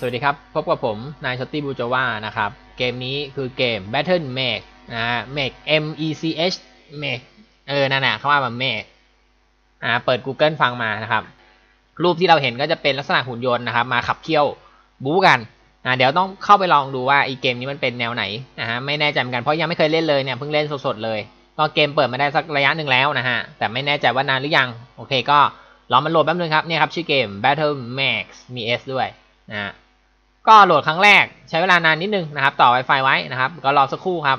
สวัสดีครับ พบกับผม นายชอตตี้บูจาวานะครับ เกมนี้คือเกม Battle Make นะฮะ Make M E C H Make เออ นั่นแหละเขาว่าแบบ Make อ่า เปิด Google ฟังมานะครับ รูปที่เราเห็นก็จะเป็นลักษณะหุ่นยนต์นะครับ มาขับเคี่ยวบู๊กัน อ่า เดี๋ยวต้องเข้าไปลองดูว่าอีเกมนี้มันเป็นแนวไหนนะฮะ ไม่แน่ใจเหมือนกัน เพราะยังไม่เคยเล่นเลยเนี่ย เพิ่งเล่นสดๆเลยก็เกมเปิดมาได้สักระยะหนึ่งแล้วนะฮะ แต่ไม่แน่ใจว่านานหรือยัง โอเค ก็ลองมันโหลดแป๊บนึงครับ เนี่ยครับชื่อเกม Battle Max มี S ด้วยนะ ก็โหลดครั้งแรกใช้เวลานานนิดนึงนะครับ ต่อ Wi-Fi ไว้นะครับ ก็รอสักครู่ครับ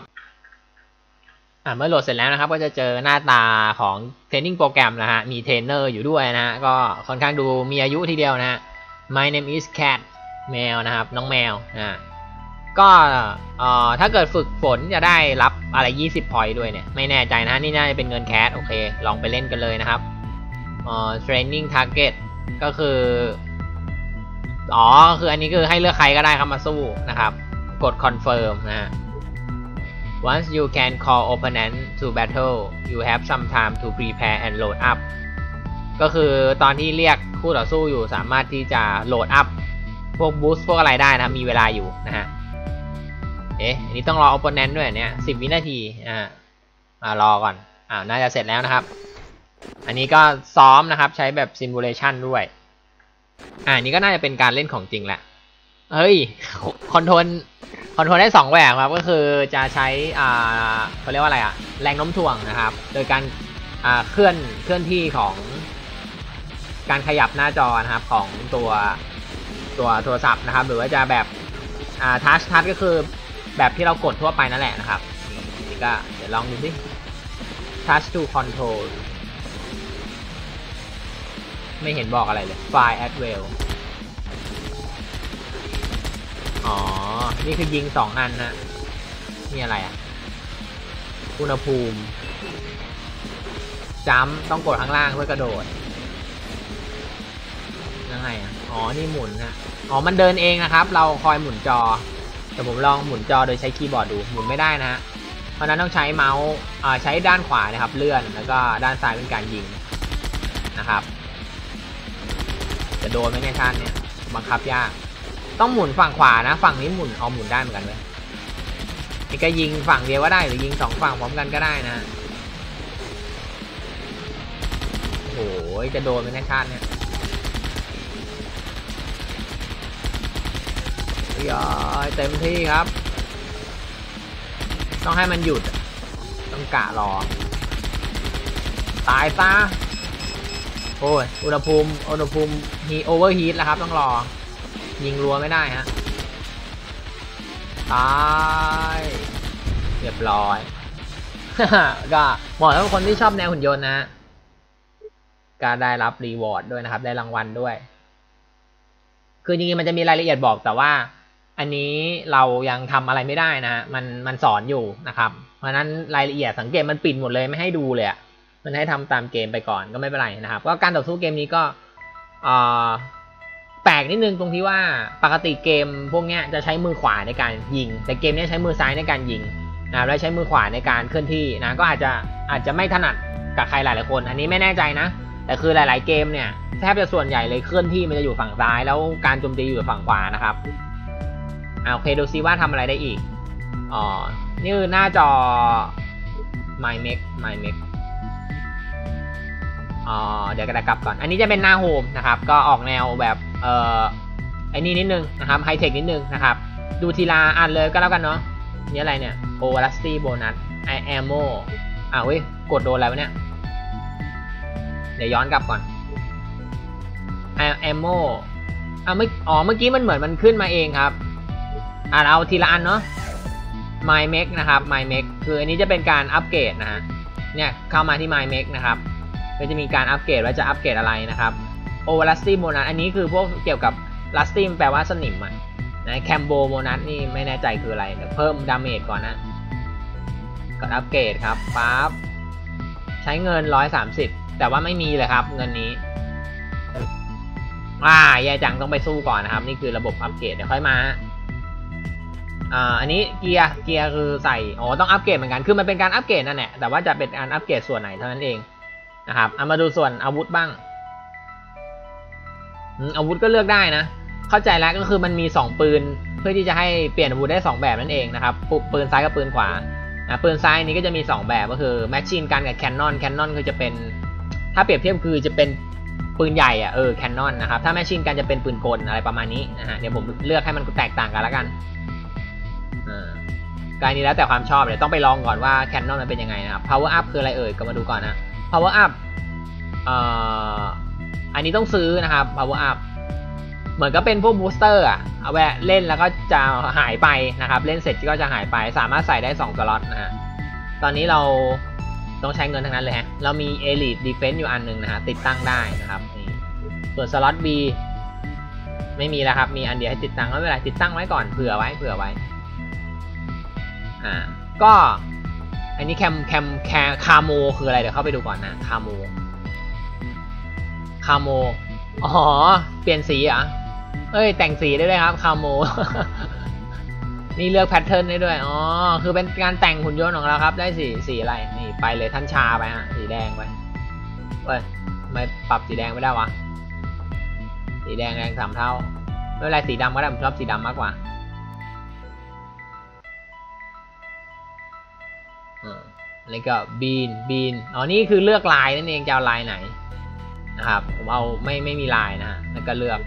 เมื่อโหลดเสร็จแล้วนะครับ ก็จะเจอหน้าตาของเทรนนิ่งโปรแกรมนะฮะมีเทรนเนอร์อยู่ด้วยนะฮะก็ค่อนข้างดูมีอายุทีเดียวนะฮะ My name is cat แมวนะครับ น้องแมวนะก็เอ่อถ้าเกิดฝึกฝนจะได้รับอะไร 20 พอยต์ด้วยเนี่ย ไม่แน่ใจนะนี่น่าจะเป็นเงินแคสโอเค ลองไปเล่นกันเลยนะครับเอ่อ training target ก็คือ อ๋อ คืออันนี้คือให้เลือกใครก็ได้ครับมาสู้นะครับ กด confirm นะฮะ once you can call opponent to battle you have some time to prepare and load up ก็คือตอนที่เรียกคู่ต่อสู้อยู่สามารถที่จะโหลดอัพ พวกบูสต์พวกอะไรได้นะมีเวลาอยู่นะฮะ เอ๊ะอันนี้ต้องรอ opponent ด้วยเนี่ยสิบวินาที อ่ามารอก่อน อ่าน่าจะเสร็จแล้วนะครับ อันนี้ก็ซ้อมนะครับใช้แบบ simulation ด้วย อ่านี่ก็น่าจะเป็นการเล่นของจริงแหละเฮ้ยคอนโทรลคอนโทรลได้สองแบบครับก็คือจะใช้อ่าเขาเรียกว่าอะไรอะแรงโน้มถ่วงนะครับ โดยการอ่าเคลื่อนเคลื่อนที่ของการขยับหน้าจอนะครับของตัวตัวโทรศัพท์นะครับ หรือว่าจะแบบอ่าทัชทัชก็คือแบบที่เรากดทั่วไปนั่นแหละนะครับนี่ก็เดี๋ยวลองดูสิ touch to control ไม่เห็นบอกอะไรเลย fire at will อ๋อ นี่คือยิงสองอันนะนี่อะไรอะ อุณหภูมิจัมต้องกดข้างล่างเพื่อกระโดด ยังไงอะ อ๋อ นี่หมุนนะอ๋อ มันเดินเองนะครับ เราคอยหมุนจอ แต่ผมลองหมุนจอโดยใช้คีย์บอร์ดดู หมุนไม่ได้นะฮะเพราะนั้นต้องใช้เมาส์ใช้ด้านขวานะครับ เลื่อน แล้วก็ด้านซ้ายเป็นการยิงนะครับ จะโดนไหมเนี่ยท่านเนี่ยบังคับยากต้องหมุนฝั่งขวานะ ฝั่งนี้หมุนเอาหมุนได้เหมือนกันเลยนี่ก็ยิงฝั่งเดียวก็ได้หรือยิงสองฝั่งพร้อมกันก็ได้นะโอ้โหจะโดนไหมเนี่ยท่านเนี่ยยอยเต็มที่ครับ ต้องให้มันหยุด ต้องกะรอ ตายซะ โอ้ยอุณหภูมิอุณหภูมิฮีโอเวอร์ฮีทแล้วครับ ต้องรอ ยิงรัวไม่ได้ฮะตายเรียบร้อย ก็เหมาะสำหรับคนที่ชอบแนวหุ่นยนต์นะการได้รับรีวอร์ดด้วยนะครับ ได้รางวัลด้วย คือจริงๆมันจะมีรายละเอียดบอกแต่ว่า อันนี้เรายังทำอะไรไม่ได้นะ มันมันสอนอยู่นะครับ เพราะฉะนั้นรายละเอียดสังเกตมันปิดหมดเลยไม่ให้ดูเลยอะ มันให้ทำตามเกมไปก่อนก็ไม่เป็นไรนะครับ ก็การต่อสู้เกมนี้ก็แปลกนิดนึงตรงที่ว่าปกติเกมพวกนี้จะใช้มือขวาในการยิง แต่เกมนี้ใช้มือซ้ายในการยิงนะและใช้มือขวาในการเคลื่อนที่นะก็อาจจะอาจจะไม่ถนัดกับใครหลายๆคน อันนี้ไม่แน่ใจนะ แต่คือหลาย ๆเกมเนี่ยแทบจะส่วนใหญ่เลยเคลื่อนที่มันจะอยู่ฝั่งซ้าย แล้วการโจมตีอยู่ฝั่งขวานะครับอโอเคดูซิว่าทำอะไรได้อีกอ๋อนี่คือหน้าจอ My Mac My Mac เดี๋ยวกระกลับก่อน อันนี้จะเป็นหน้าโฮมนะครับ ก็ออกแนวแบบเอ่อไอ้นี่นิดนึงนะครับไฮเทคนิดนึงนะครับ ดูทีละอันเลยก็แล้วกันเนาะนี่อะไรเนี่ยโอลัสตี้โบนัสไอแอมโมอ่าวเว้ยกดโดนอะไรวะเนี่ย เดี๋ยวย้อนกลับก่อนไอแอมโมอ่าเมื่ออ๋อเมื่อกี้มันเหมือนมันขึ้นมาเองครับ อ่าเอาทีละอันเนาะ My Make นะครับ My Make คืออันนี้จะเป็นการอัปเกรดนะฮะเนี่ยเข้ามาที่ My Make นะครับ ก็จะมีการอัปเกรดว่าจะอัปเกรดอะไรนะครับโอลัสตี้โมนัสอันนี้คือพวกเกี่ยวกับลัสตี้แปลว่าสนิมอะนะแคมโบโมนัสนี่ไม่แน่ใจคืออะไรเดี๋ยวเพิ่มดาเมจก่อนนะกดอัปเกรดครับปั๊บใช้เงิน 130 แต่ว่าไม่มีเลยครับเงินนี้อ่าแย่จังต้องไปสู้ก่อนนะครับ นี่คือระบบอัปเกรดเดี๋ยวค่อยมาอ่าอันนี้เกียร์เกียร์คือใส่อ๋อต้องอัปเกรดเหมือนกันคือมันเป็นการอัปเกรดนั่นแหละแต่ว่าจะเป็นการอัปเกรดส่วนไหนเท่านั้นเอง นะครับเอามาดูส่วนอาวุธบ้างอาวุธก็เลือกได้นะ เข้าใจแล้วก็คือมันมี 2 ปืน เพื่อที่จะให้เปลี่ยนอาวุธได้ 2 แบบนั่นเองนะครับปุปืนซ้ายกับปืนขวานะปืนซ้ายนี้ก็จะมี 2 แบบก็คือแมชชีนกันกับแคนนอนแคนนอนคือจะเป็น ถ้าเปรียบเทียบคือจะเป็นปืนใหญ่อะเออแคนนอนนะครับถ้าแมชชีนกันจะเป็นปืนกลอะไรประมาณนี้นะฮะเดี๋ยวผมเลือกให้มันแตกต่างกันล้วกันอ่าการนี้แล้วแต่ความชอบเดี๋ยวต้องไปลองก่อนว่าแคนนอนมันเป็นยังไงนะครับ power up คืออะไรเอ่ยก็มาดูก่อนนะ power up อันนี้ต้องซื้อนะครับ power up เหมือนก็เป็นพวกบูสเตอร์อะเอาแวะเล่นแล้วก็จะหายไปนะครับ เล่นเสร็จก็จะหายไป สามารถใส่ได้ 2 สล็อตนะฮะ ตอนนี้เราต้องใช้เงินทั้งนั้นเลยฮะ เรามี Elite Defense อยู่อันหนึงนะฮะ ติดตั้งได้นะครับ นี่ ส่วนสล็อต B ไม่มีแล้วครับ มีอันเดียวให้ติดตั้งไม่เป็นไร ติดตั้งไว้ก่อน เผื่อไว้ เผื่อไว้ อ่า ก็ อันนี้แคมแคมแคคาโมคืออะไรเดี๋ยวเข้าไปดูก่อนนะคาโมคาโมอ๋อเปลี่ยนสีอะเอ้ย แต่งสีได้ด้วยครับคาโมนี่เลือกแพทเทิร์นได้ด้วยอ๋อคือเป็นการแต่งหุ่นยนต์ของเราครับ ได้สีสีอะไรนี่ไปเลยท่านชาไปฮะสีแดงไปเว้ยไม่ปรับสีแดงไม่ได้วะสีแดงแรงสามเท่าไม่เป็นไรสีดำก็ได้ผมชอบสีดำมากกว่า แล้วก็บีนบีนอ๋อนี่คือเลือกลายนั่นเองจะเอาลายไหนนะครับ ผมเอาไม่ไม่มีลายนะฮะแล้วก็เลือก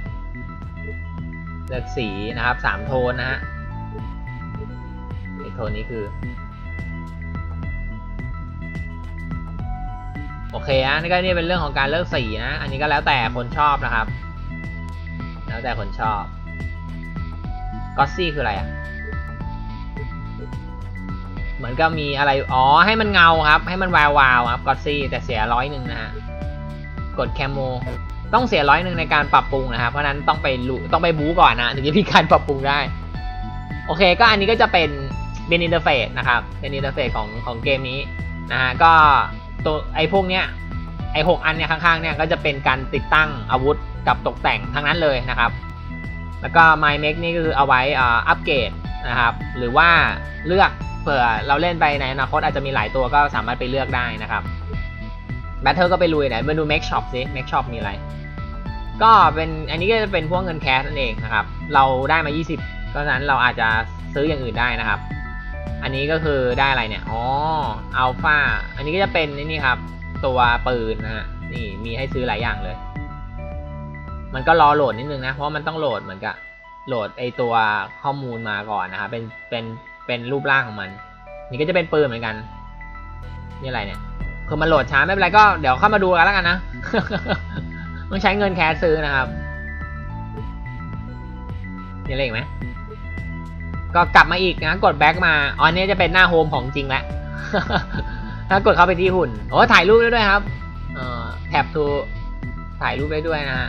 เลือกสีนะครับสามโทนนะฮะไอโทนนี้คือ โอเคอะนี่ก็นี่เป็นเรื่องของการเลือกสีนะ อันนี้ก็แล้วแต่คนชอบนะครับ แล้วแต่คนชอบก็ซี่คืออะไรอะ เหมือนก็มีอะไร อ๋อ ให้มันเงาครับ ให้มันวาววาวครับก็ซี่แต่เสียร้อยหนึ่งนะฮะ กดแคมโม ต้องเสียร้อยหนึ่งในการปรับปรุงนะครับ เพราะนั้นต้องไปลุต้องไปบู๊ก่อนนะถึงจะมีการปรับปรุงได้ โอเค ก็อันนี้ก็จะเป็นเป็นอินเทอร์เฟซนะครับ เป็นอินเทอร์เฟซของของเกมนี้นะฮะ ก็ตัวไอ้พวกเนี้ย ไอ้หกอันเนี้ยข้างๆเนี่ยก็จะเป็นการติดตั้งอาวุธกับตกแต่งทั้งนั้นเลยนะครับ แล้วก็ My Make นี่ก็คือเอาไว้อัปเกรด นะครับ หรือว่าเลือกเผื่อเราเล่นไปในอนาคตอาจจะมีหลายตัวก็สามารถไปเลือกได้นะครับแบทเทิลก็ไปลุยไหนมาดู Make Shop สิ Make Shop มีอะไร ก็เป็นอันนี้ก็จะเป็นพวกเงินแคสนั่นเองนะครับ เราได้มา 20เพราะฉะนั้นเราอาจจะซื้ออย่างอื่นได้นะครับ อันนี้ก็คือได้อะไรเนี่ย อ๋ออัลฟาอันนี้ก็จะเป็นนี่ครับ ตัวปืนนะฮะ นี่มีให้ซื้อหลายอย่างเลย มันก็รอโหลดนิดนึงนะ เพราะมันต้องโหลดเหมือนกับ โหลดไอตัวข้อมูลมาก่อนนะครับเป็นเป็นเป็นรูปร่างของมัน นี่ก็จะเป็นปืนเหมือนกัน นี่อะไรเนี่ยคือมันโหลดช้าไม่เป็นไรก็เดี๋ยวเข้ามาดูกันแล้วกันนะต้องใช้เงินแคสซื้อนะครับมีอะไรอีกไหมก็กลับมาอีกนะกดแบ็กมาอ๋ออันนี้จะเป็นหน้าโฮมของจริงแล้วถ้ากดเข้าไปที่หุ่นโอ้ถ่ายรูปได้ด้วยครับ เอ่อแท็บทูถ่ายรูปได้ด้วยนะฮะ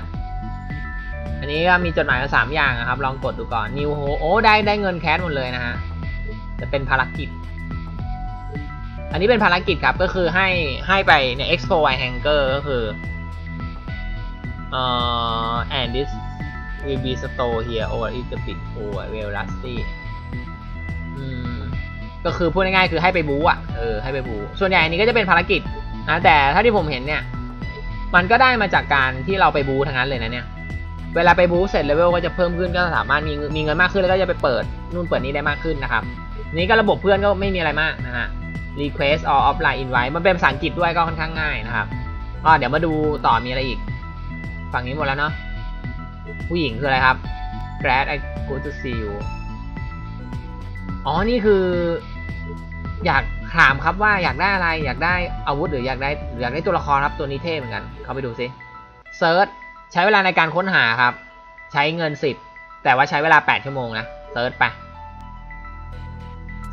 อันนี้ก็มีจดหมายมาสามอย่างนะครับ ลองกดดูก่อนนิวโฮโอ้ได้ได้เงินแคสหมดเลยนะฮะ จะเป็นภารกิจ อันนี้เป็นภารกิจครับ ก็คือให้ให้ไปใน expo y hanger ก็คือเอ่อ and this will be store here or it the big or well rusty อืมก็คือพูดง่ายๆคือให้ไปบูอะ เออ ให้ไปบู ส่วนใหญ่อันนี้ก็จะเป็นภารกิจนะ แต่ถ้าที่ผมเห็นเนี่ย มันก็ได้มาจากการที่เราไปบูทั้งนั้นเลยนะเนี่ย เวลาไปบูสเสร็จเลเวลก็จะเพิ่มขึ้นก็สามารถมีมีเงินมากขึ้นแล้วก็จะไปเปิดนู่นเปิดนี้ได้มากขึ้นนะครับนี้ก็ระบบเพื่อนก็ไม่มีอะไรมากนะฮะ request or offline invite มันเป็นภาษาอังกฤษด้วยก็ค่อนข้างง่ายนะครับก็เดี๋ยวมาดูต่อมีอะไรอีก ฝั่งนี้หมดแล้วเนาะผู้หญิงคืออะไรครับ glad I go to see you อ๋อ นี่คือ อยากถามครับว่าอยากได้อะไรอยากได้อาวุธหรืออยากได้อยากได้ตัวละครครับตัวนี้เท่เหมือนกัน เข้าไปดูซิเซิร์ช ใช้เวลาในการค้นหาครับ ใช้เงินสิบแต่ว่าใช้เวลา 8 ชั่วโมงนะเซิร์ชไป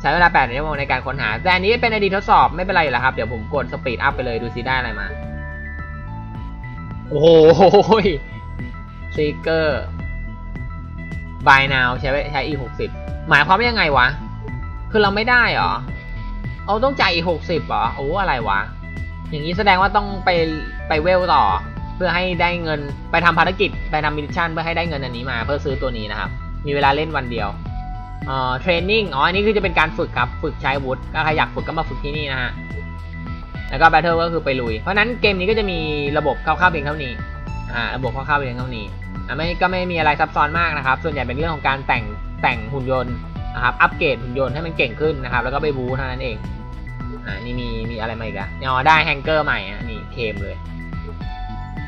ใช้เวลา 8 ชั่วโมงในการค้นหา แต่อันนี้เป็นไอดีทดสอบไม่เป็นไรอยู่แล้วครับ เดี๋ยวผมกดสปีดอัพไปเลยดูซิได้อะไรมา โอ้โหซีเกอร์ buy now ใช้ใช้ e 6 0หมายความว่ายังไงวะ คือเราไม่ได้เหรอ เอาต้องจ่าย e 6 0เหรอโอ้อะไรวะ อย่างนี้แสดงว่าต้องไปไปเวลต่อ เพื่อให้ได้เงินไปทำภารกิจไปทำมิชชั่นเพื่อให้ได้เงินอันนี้มาเพื่อซื้อตัวนี้นะครับ มีเวลาเล่นวันเดียวเอ่อเทรนนิ่งอ๋ออันนี้คือจะเป็นการฝึกครับฝึกใช้วุธก็ใครอยากฝึกก็มาฝึกที่นี่นะฮะแล้วก็แบทเทิลก็คือไปลุย เพราะนั้นเกมนี้ก็จะมีระบบคร่าวๆเพียงเท่านี้อ่าระบบคร่าวๆเป็นเท่านี้อ่าไม่ก็ไม่มีอะไรซับซ้อนมากนะครับ ส่วนใหญ่เป็นเรื่องของการแต่งแต่งหุ่นยนต์นะครับอัปเกรดหุ่นยนต์ให้มันเก่งขึ้นนะครับ แล้วก็ไปบูเท่านั้นเองอ่านี่มีมีอะไรมาอีกอะอ๋อได้แฮงเกอร์ใหม่อะนี่เคมเลย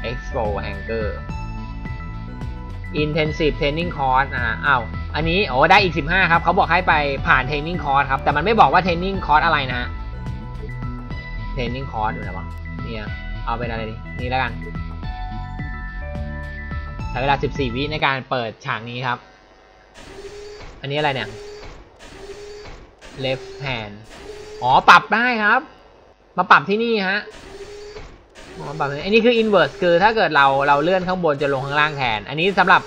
Expo Hanger Intensive Training Course นะฮะอ้าวอันนี้โอ้ได้อีก 15 ครับเขาบอกให้ไปผ่าน Training Course ครับ แต่มันไม่บอกว่า Training Course อะไรนะฮะ Training Course อยู่ไหนวะเนี่ยเอาเป็นอะไรดีนี่แล้วกันใช้เวลา 14 วิในการเปิดฉากนี้ครับ อันนี้อะไรเนี่ย left hand อ๋อ ปรับได้ครับ มาปรับที่นี่ฮะ อ๋อปรับที่นี่อันนี้คือ inverse คือถ้าเกิดเราเราเลื่อนข้างบนจะลงข้างล่างแทน อันนี้สำหรับ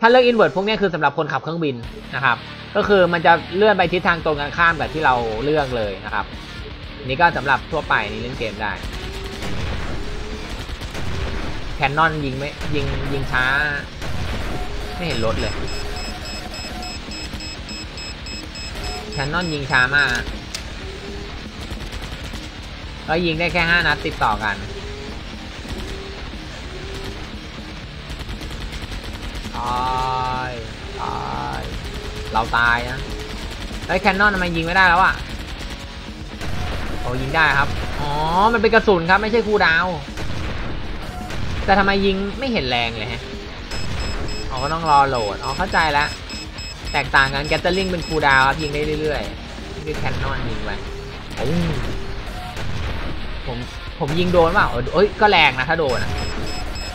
ถ้าเลือก inverse พวกนี้คือสำหรับคนขับเครื่องบินนะครับ ก็คือมันจะเลื่อนไปทิศทางตรงกันข้ามกับที่เราเลือกเลยนะครับนี่ก็สำหรับทั่วไปนี่เล่นเกมได้แคนนอนยิงไม่ยิงยิงช้า ไม่เห็นรถเลยแคนนอนยิงช้ามาก ก็ยิงได้แค่ห้านัดติดต่อกัน ตายตายเราตายนะไอ้แคนนอนทำไมยิงไม่ได้แล้วอะโอ้ยิงได้ครับ อ๋อ มันเป็นกระสุนครับไม่ใช่คูดาว แต่ทำไมยิงไม่เห็นแรงเลยฮะอ๋อก็ต้องรอโหลด อ๋อเข้าใจแล้ว แตกต่างกันแกตเตอร์ลิงเป็นคูดาวครับยิงได้เรื่อยๆนี่คือแคนนอนยิงไปโอ้ผมผมยิงโดนเปล่าเออเอ้ยก็แรงนะถ้าโดนอะ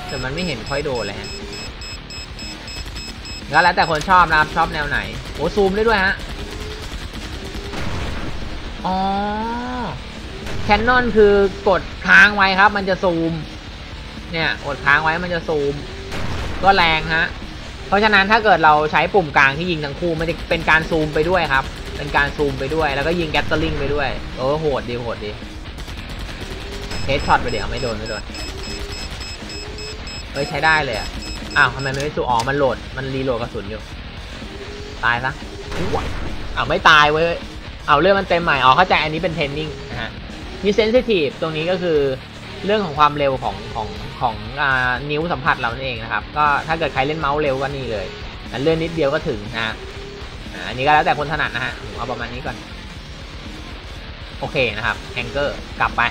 แต่มันไม่เห็นค่อยโดนเลยฮะ ก็แล้วแต่คนชอบนะครับชอบแนวไหนโอ้ซูมได้ด้วยฮะอ๋อแคนนอนคือกดค้างไว้ครับ มันจะซูม เนี่ยกดค้างไว้มันจะซูม ก็แรงฮะเพราะฉะนั้นถ้าเกิดเราใช้ปุ่มกลางที่ยิงทั้งคู่มันจะเป็นการซูมไปด้วยครับ เป็นการซูมไปด้วย แล้วก็ยิงแกตเตอร์ลิงไปด้วยโอ้โหดดีโหดดีเฮดช็อตไปเดี๋ยวไม่โดนไม่โดนเฮ้ยใช้ได้เลยอะ อ้าวทำไมมันไม่สู้อ๋อมันโหลด มันรีโหลดกระสุนอยู่ ตายซะอ้าวไม่ตายเว้ย เอาเรื่องมันเต็มใหม่ อ๋อเข้าใจอันนี้เป็นเทรนนิ่งนะฮะ มีเซนซิทีฟตรงนี้ก็คือเรื่องของความเร็วของของของอ่านิ้วสัมผัสเรานั่นเองนะครับ ก็ถ้าเกิดใครเล่นเมาส์เร็วก็นี่เลยอันเลื่อนนิดเดียวก็ถึงนะฮะอันนี้ก็แล้วแต่คนถนัดนะฮะผมเอาประมาณนี้ก่อน โอเคนะครับแองเกอร์กลับไป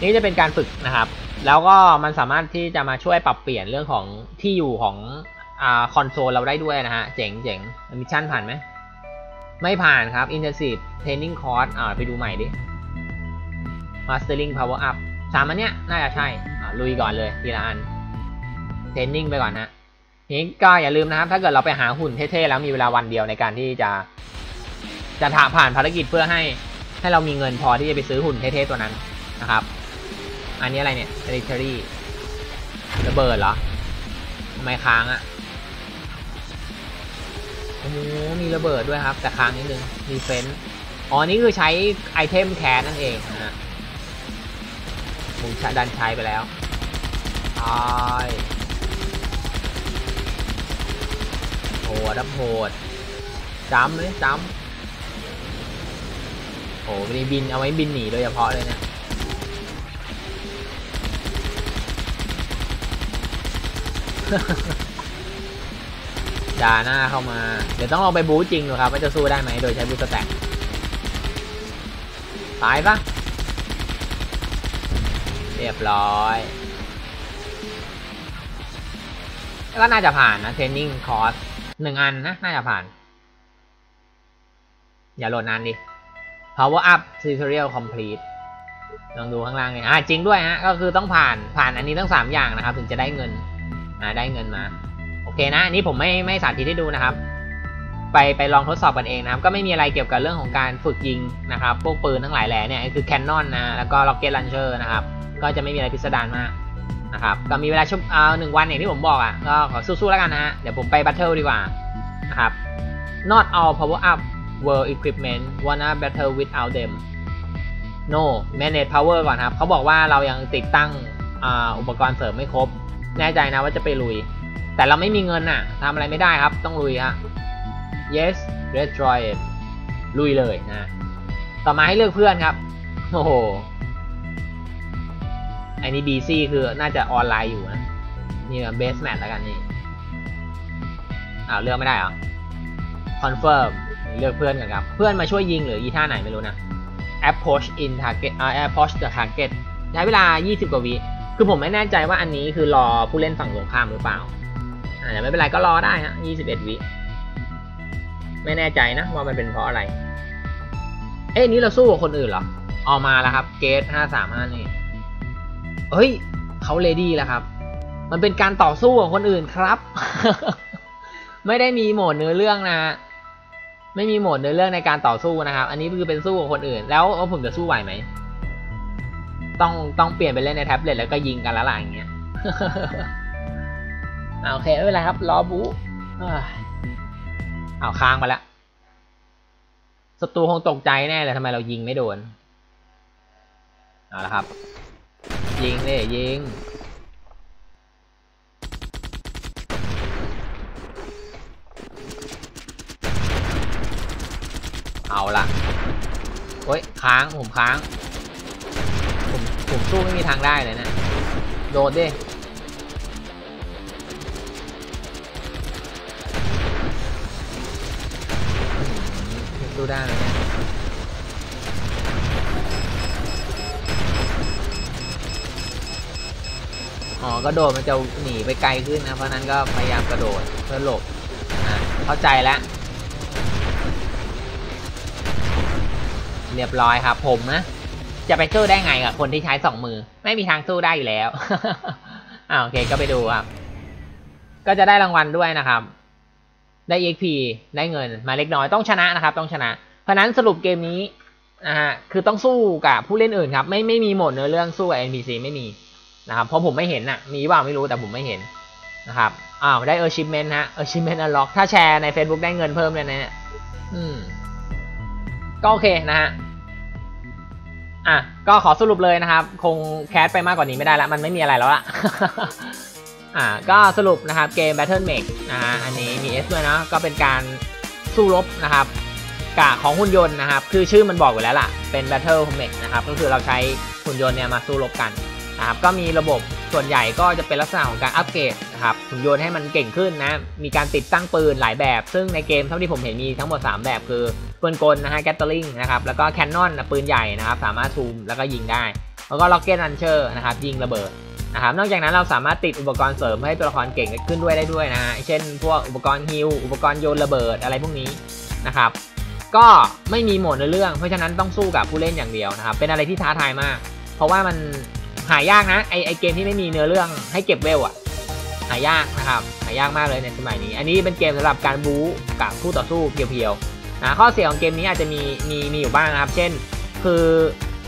นี่จะเป็นการฝึกนะครับ แล้วก็มันสามารถที่จะมาช่วยปรับเปลี่ยนเรื่องของที่อยู่ของอ่าคอนโซลเราได้ด้วยนะฮะ เจ๋งเจ๋งมิชชั่นผ่านไหม ไม่ผ่านครับ Intensive Training Course อ่าไปดูใหม่ดิ Mastering Power Up สามอันเนี้ยน่าจะใช่ อ่าลุยก่อนเลยทีละอัน เทรนนิ่งไปก่อนนะนี้ก็อย่าลืมนะครับ ถ้าเกิดเราไปหาหุ่นเท่ๆแล้วมีเวลาวันเดียวในการที่จะ จะถาผ่านภารกิจเพื่อให้ให้เรามีเงินพอที่จะไปซื้อหุ่นเท่ๆตัวนั้นนะครับ อันนี้อะไรเนี่ย Territory ระเบิดเหรอทำไมค้างอะ่ะโอ้โหมีระเบิดด้วยครับ แต่ค้างนิดนึงมีเฟนอ๋อ นี่คือใช้ไอเทมแคสนั่นเองนะฮะผมดันใช้ไปแล้วตายโหดับโหดจ้ำเลยจ้ำโอ้มีบินเอาไว้บินหนีโดยเฉพาะเลยเนี่ย ดาหน้าเข้ามา เดี๋ยวต้องลองไปบู๊จริงดูครับว่าจะสู้ได้ไหมโดยใช้บูสแต็กตายปะเรียบร้อยก็น่าจะผ่านนะเทรนนิ่งคอร์สหนึ่งอันนะน่าจะผ่าน อย่าโหลดนานดิ power up tutorial complete ลองดูข้างล่างเลยอ่าจริงด้วยฮะ ก็คือต้องผ่านผ่านอันนี้ทั้งสามอย่างนะครับ ถึงจะได้เงิน อ่าได้เงินมา โอเคนะอันนี้ผมไม่ไม่สาธิตให้ดูนะครับ ไปไปลองทดสอบกันเองนะครับ ก็ไม่มีอะไรเกี่ยวกับเรื่องของการฝึกยิงนะครับพวกปืนทั้งหลายแหล่เนี่ยคือแคนนอนนะแล้วก็ล็อกเก็ตลันเชอร์นะครับ ก็จะไม่มีอะไรพิสดารมากนะครับก็มีเวลาชั่วเอาหนึ่งวันอย่างที่ผมบอกอะก็ขอสู้ๆแล้วกันนะฮะเดี๋ยวผมไปบัตเทิลดีกว่านะครับ not all power up world equipment wanna battle without them no manage power ก่อนครับเขาบอกว่าเรายังติดตั้งอุปกรณ์เสริมไม่ครบ แน่ใจนะว่าจะไปลุย แต่เราไม่มีเงินน่ะทำอะไรไม่ได้ครับ ต้องลุยฮะ yes destroy it ลุยเลยนะ ต่อมาให้เลือกเพื่อนครับ โอ้โห อันนี้บีซี่คือน่าจะออนไลน์อยู่นะ นี่เบสแมทแล้วกันนี่ อ้าวเลือกไม่ได้เหรอคอนเฟิร์มเลือกเพื่อนกันครับ เพื่อนมาช่วยยิงหรืออีท่าไหนไม่รู้นะ approach in target อ่า approach the target ใช้เวลา 20 กว่าวิ คือผมไม่แน่ใจว่าอันนี้คือรอผู้เล่นฝั่งตรงข้ามหรือเปล่าอ่าแต่ไม่เป็นไรก็รอได้ฮะ21 วิไม่แน่ใจนะว่ามันเป็นเพราะอะไร เอ้ยนี้เราสู้กับคนอื่นเหรอออกมาแล้วครับ เกต535นี่เฮ้ยเขาเลดี้แล้วครับ มันเป็นการต่อสู้กับคนอื่นครับ ไม่ได้มีโหมดเนื้อเรื่องนะ ไม่มีโหมดเนื้อเรื่องในการต่อสู้นะครับ อันนี้คือเป็นสู้กับคนอื่น แล้วผมจะสู้ไหวไหม ต้องต้องเปลี่ยนไปเล่นในแท็บเล็ตแล้วก็ยิงกันแล้วล่ะอย่างเงี้ยโอเคไม่เป็นไรครับรอบูเอาค้างมาแล้วศัตรูคงตกใจแน่เลยทำไมเรายิงไม่โดนเอาละครับ ยิงเลยยิงเอาละโอ้ยค้างผมค้าง ผมสู้ไม่มีทางได้เลยนะ โดดดิสู้ได้ไหมเนี่ยอ๋อกระโดดมันจะหนีไปไกลขึ้นนะ เพราะนั้นก็พยายามกระโดดเพื่อหลบอะเข้าใจแล้วเรียบร้อยครับผมนะ จะไปสู้ได้ไงกับคนที่ใช้สองมือ ไม่มีทางสู้ได้อยู่แล้วอ่าโอเคก็ไปดูครับ ก็จะได้รางวัลด้วยนะครับ ได้ EXP ได้เงินมาเล็กน้อยต้องชนะนะครับ ต้องชนะ เพราะนั้นสรุปเกมนี้นะฮะคือต้องสู้กับผู้เล่นอื่นครับ ไม่ไม่มีหมดเนื้อเรื่องสู้กับ NPC ไม่มีนะครับเพราะผมไม่เห็นน่ะมีว่าไม่รู้แต่ผมไม่เห็นนะครับอ้าวได้ Achievement ฮะ Achievement Unlock ถ้าแชร์ใน Facebook ได้เงินเพิ่มเลยนะเนี่ยอืมก็โอเคนะฮะ อะก็ขอสรุปเลยนะครับ คงแคสไปมากกว่านี้ไม่ได้ละมันไม่มีอะไรแล้วละอ่าก็สรุปนะครับเกม Battle Make นะฮะอันนี้มี S ด้วยเนาะก็เป็นการสู้รบนะครับกะของหุ่นยนต์นะครับ คือชื่อมันบอกอยู่แล้วล่ะ เป็น Battle Make นะครับ ก็คือเราใช้หุ่นยนต์เนี่ยมาสู้รบกันนะครับ ก็มีระบบส่วนใหญ่ก็จะเป็นลักษณะของการอัปเกรดนะครับหุ่นยนต์ให้มันเก่งขึ้นนะ มีการติดตั้งปืนหลายแบบ ซึ่งในเกมเท่าที่ผมเห็นมีทั้งหมด 3 แบบคือ ปืนกลนะฮะแกตเตอร์ลิงนะครับแล้วก็แคนนอนปืนใหญ่นะครับสามารถซูมแล้วก็ยิงได้ แล้วก็ล็อกเก็ตลันเชอร์นะครับยิงระเบิดนะครับนอกจากนั้นเราสามารถติดอุปกรณ์เสริมให้ตัวละครเก่งขึ้นด้วยได้ด้วยนะฮะเช่น พวกอุปกรณ์ฮิลอุปกรณ์โยนระเบิดอะไรพวกนี้นะครับก็ไม่มีโหมดในเรื่องเพราะฉะนั้นต้องสู้กับผู้เล่นอย่างเดียวนะครับเป็นอะไรที่ท้าทายมาก เพราะว่ามันหายากนะไอไอเกมที่ไม่มีเนื้อเรื่องให้เก็บเวลอะหายากนะครับหายากมากเลยในสมัยนี้ อันนี้เป็นเกมสำหรับการบู๊กับคู่ต่อสู้เพียวๆ นะข้อเสียของเกมนี้อาจจะมีมีมีอยู่บ้างนะครับ เช่น คือ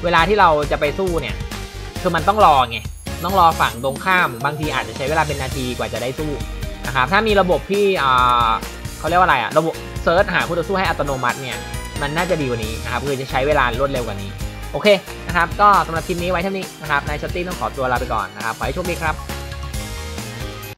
เวลาที่เราจะไปสู้เนี่ย คือมันต้องรอไงต้องรอฝั่งตรงข้ามบางทีอาจจะใช้เวลาเป็นนาทีกว่าจะได้สู้นะครับถ้ามีระบบที่เขาเรียกว่าอะไรอะระบบเซิร์ชหาคู่ต่อสู้ให้อัตโนมัติเนี่ยมันน่าจะดีกว่านี้นะครับคือจะใช้เวลารวดเร็วกว่านี้ โอเคนะครับ ก็สำหรับคลิปนี้ไว้เท่านี้นะครับนายชอตตี้ต้องขอตัวลาไปก่อนนะครับขอให้โชคดีครับ